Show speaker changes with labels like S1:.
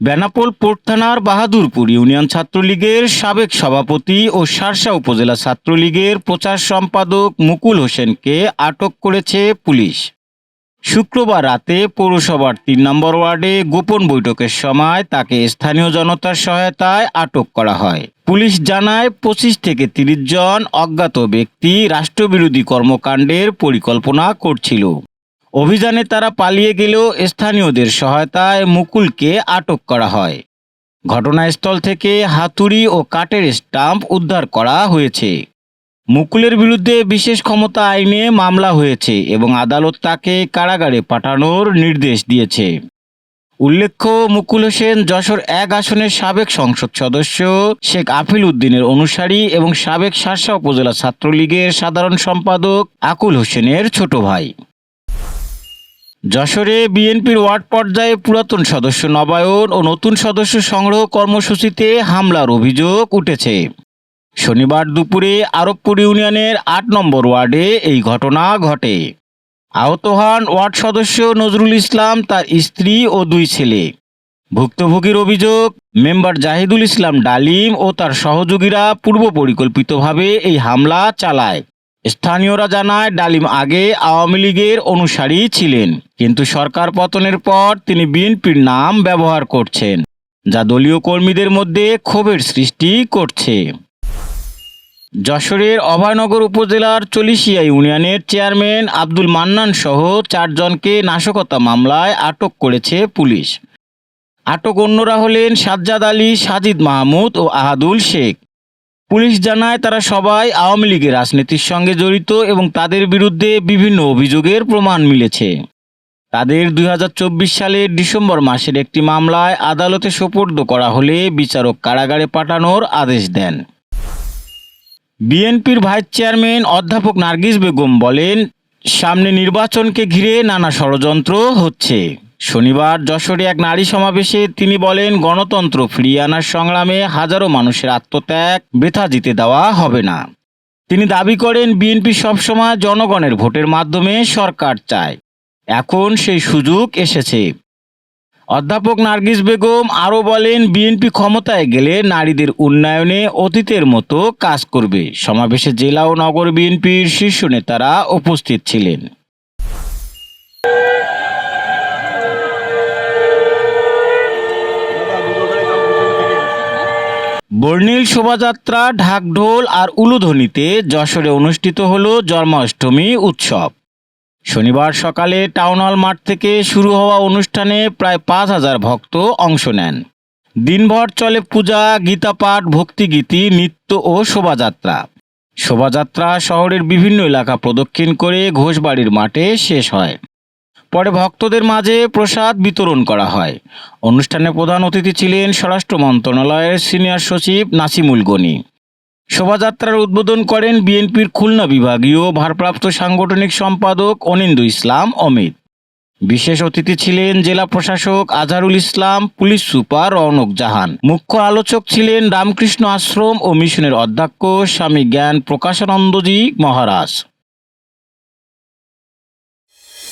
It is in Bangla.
S1: বেনাপোল পোর্ট থানার বাহাদুরপুর ইউনিয়ন ছাত্রলীগের সাবেক সভাপতি ও শার্শা উপজেলা ছাত্রলীগের প্রচার সম্পাদক মুকুল হোসেনকে আটক করেছে পুলিশ। শুক্রবার রাতে পৌরসভার তিন নম্বর ওয়ার্ডে গোপন বৈঠকের সময় তাকে স্থানীয় জনতার সহায়তায় আটক করা হয়। পুলিশ জানায় পঁচিশ থেকে তিরিশ জন অজ্ঞাত ব্যক্তি রাষ্ট্রবিরোধী কর্মকাণ্ডের পরিকল্পনা করছিল। অভিযানে তারা পালিয়ে গেলেও স্থানীয়দের সহায়তায় মুকুলকে আটক করা হয়। ঘটনাস্থল থেকে হাতুড়ি ও কাঠের স্টাম্প উদ্ধার করা হয়েছে। মুকুলের বিরুদ্ধে বিশেষ ক্ষমতা আইনে মামলা হয়েছে এবং আদালত তাকে কারাগারে পাঠানোর নির্দেশ দিয়েছে। উল্লেখ্য, মুকুল হোসেন যশোর এক আসনের সাবেক সংসদ সদস্য, শেখ আফিল উদ্দিনের অনুসারী এবং সাবেক শার্শা উপজেলা ছাত্রলীগের সাধারণ সম্পাদক আকুল হোসেনের ছোট ভাই। যশোরে বিএনপির ওয়ার্ড পর্যায়ে পুরাতন সদস্য নবায়ন ও নতুন সদস্য সংগ্রহ কর্মসূচিতে হামলার অভিযোগ উঠেছে। শনিবার দুপুরে আরবপুর ইউনিয়নের আট নম্বর ওয়ার্ডে এই ঘটনা ঘটে। আহত হন ওয়ার্ড সদস্য নজরুল ইসলাম, তার স্ত্রী ও দুই ছেলে। ভুক্তভোগীর অভিযোগ, মেম্বার জাহিদুল ইসলাম ডালিম ও তার সহযোগীরা পূর্ব পরিকল্পিতভাবে এই হামলা চালায়। স্থানীয়রা জানায়, ডালিম আগে আওয়ামী লীগের অনুসারী ছিলেন, কিন্তু সরকার পতনের পর তিনি বিএনপির নাম ব্যবহার করছেন, যা দলীয় কর্মীদের মধ্যে ক্ষোভের সৃষ্টি করছে। যশোরের অভয়নগর উপজেলার চলিশিয়া ইউনিয়নের চেয়ারম্যান আব্দুল মান্নান সহ চারজনকে নাশকতা মামলায় আটক করেছে পুলিশ। আটক অন্যরা হলেন সাজ্জাদ আলী, সাজিদ মাহমুদ ও আহাদুল শেখ। পুলিশ জানায় তারা সবাই আওয়ামী লীগের রাজনীতির সঙ্গে জড়িত এবং তাদের বিরুদ্ধে বিভিন্ন অভিযোগের প্রমাণ মিলেছে। তাদের দুই হাজার চব্বিশ সালের ডিসেম্বর মাসের একটি মামলায় আদালতে সোপর্দ করা হলে বিচারক কারাগারে পাঠানোর আদেশ দেন। বিএনপির ভাইস চেয়ারম্যান অধ্যাপক নার্গিস বেগম বলেন, সামনে নির্বাচনকে ঘিরে নানা ষড়যন্ত্র হচ্ছে। শনিবার যশোরে এক নারী সমাবেশে তিনি বলেন, গণতন্ত্র ফিরিয়ে আনার সংগ্রামে হাজারো মানুষের আত্মত্যাগ বৃথা জিতে দেওয়া হবে না। তিনি দাবি করেন, বিএনপি সবসময় জনগণের ভোটের মাধ্যমে সরকার চায়। এখন সেই সুযোগ এসেছে। অধ্যাপক নার্গিস বেগম আরও বলেন, বিএনপি ক্ষমতায় গেলে নারীদের উন্নয়নে অতীতের মতো কাজ করবে। সমাবেশে জেলা ও নগর বিএনপির শীর্ষ নেতারা উপস্থিত ছিলেন। বর্ণিল শোভাযাত্রা, ঢাকঢোল আর উলুধ্বনিতে যশোরে অনুষ্ঠিত হল জন্মাষ্টমী উৎসব। শনিবার সকালে টাউন হল মাঠ থেকে শুরু হওয়া অনুষ্ঠানে প্রায় পাঁচ হাজার ভক্ত অংশ নেন। দিনভর চলে পূজা, গীতাপাঠ, ভক্তিগীতি, নৃত্য ও শোভাযাত্রা। শোভাযাত্রা শহরের বিভিন্ন এলাকা প্রদক্ষিণ করে ঘোষবাড়ির মাঠে শেষ হয়। পরে ভক্তদের মাঝে প্রসাদ বিতরণ করা হয়। অনুষ্ঠানে প্রধান অতিথি ছিলেন স্বরাষ্ট্র মন্ত্রণালয়ের সিনিয়র সচিব নাসিমুল গনি। শোভাযাত্রার উদ্বোধন করেন বিএনপির খুলনা বিভাগীয় ভারপ্রাপ্ত সাংগঠনিক সম্পাদক অনিন্দু ইসলাম, অমিত। বিশেষ অতিথি ছিলেন জেলা প্রশাসক আজহারুল ইসলাম, পুলিশ সুপার রৌনক জাহান। মুখ্য আলোচক ছিলেন রামকৃষ্ণ আশ্রম ও মিশনের অধ্যক্ষ স্বামী জ্ঞান প্রকাশানন্দজি মহারাজ।